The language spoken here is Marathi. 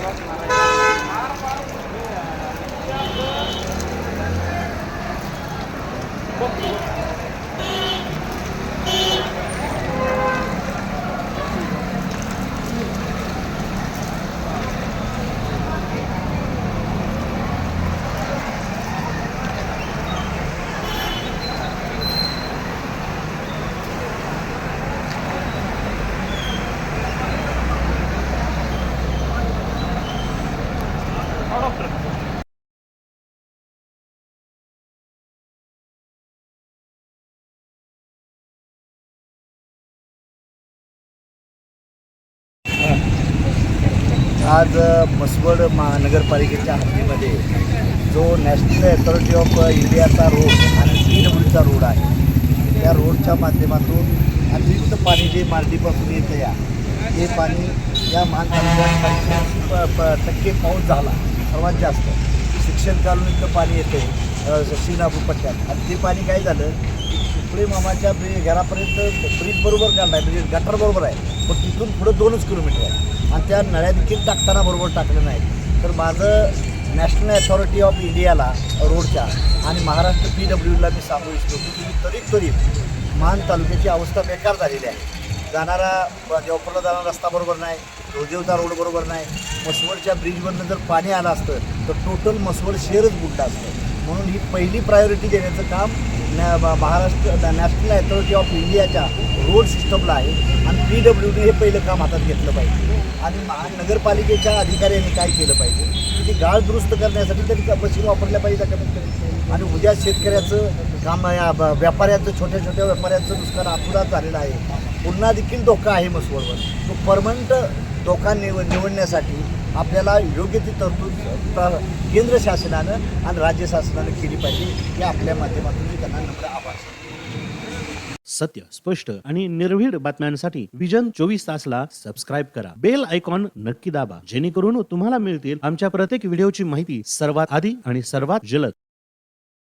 Gracias. आज मसवड महानगरपालिकेच्या हद्दीमध्ये जो नॅशनल अथॉरिटी ऑफ इंडियाचा रोड आणि सी डब्ल्यूचा रोड आहे त्या रोडच्या माध्यमातून अतिरिक्त पाणी जे मालदीपासून येतं या ते पाणी या महान प- टक्के पाऊस झाला सर्वात जास्त. शिक्षण इथं पाणी येतं शिंगणापूर पट्ट्यात आणि ते पाणी काय झालं? उपळे मामाच्या ब्रिज घरापर्यंत ब्रिज बरोबर काढला आहे म्हणजे गटर बरोबर आहे पण तिथून पुढं दोनच किलोमीटर आहे. आणि त्या नळ्या देखील टाकताना बरोबर टाकलं नाही तर माझं नॅशनल अथॉरिटी ऑफ इंडियाला रोडच्या आणि महाराष्ट्र पी डब्ल्यूला मी सांगू इच्छितो की तुम्ही त्वरित त्वरित मान तालुक्याची अवस्था बेकार झालेली आहे. जाणारा म्हणजे ब- जाणारा रस्ता बरोबर नाही रोजेवचा रोड बरोबर नाही. मसवडच्या ब्रिजवरनं जर पाणी आलं असतं तर टोटल मसवड शहरच बुडलं असतं. म्हणून ही पहिली प्रायोरिटी देण्याचं काम नॅ ब- महाराष्ट्र नॅशनल अथॉरिटी ऑफ इंडियाच्या रोड सिस्टमला आहे. आणि पी डब्ल्यू डी हे पहिलं काम हातात घेतलं पाहिजे. आणि महानगरपालिकेच्या अधिकाऱ्यांनी काय केलं पाहिजे? की ती गाळ दुरुस्त करण्यासाठी तरी त्या मशीन वापरल्या पाहिजे कमीत कमी आणि उद्या शेतकऱ्याचं काम या व्यापाऱ्यांचं छोट्या छोट्या व्यापाऱ्यांचं नुकसान अपुरात झालेलं आहे. पुन्हा देखील धोका आहे मसवडवर तो परमनंट धोका निव निवडण्यासाठी आपल्याला योग्य ती तरतूद प्र- केंद्र शासनानं आणि राज्य शासनानं केली पाहिजे हे आपल्या माध्यमातून मी त्यांना नम्र आभार सत्य स्पष्ट आणि निर्भीड बातम्यांसाठी विजन चोवीस तासला सबस्क्राईब करा. बेल आयकॉन नक्की दाबा जेणेकरून तुम्हाला मिळतील आमच्या प्रत्येक व्हिडिओची माहिती सर्वात आधी आणि सर्वात जलद.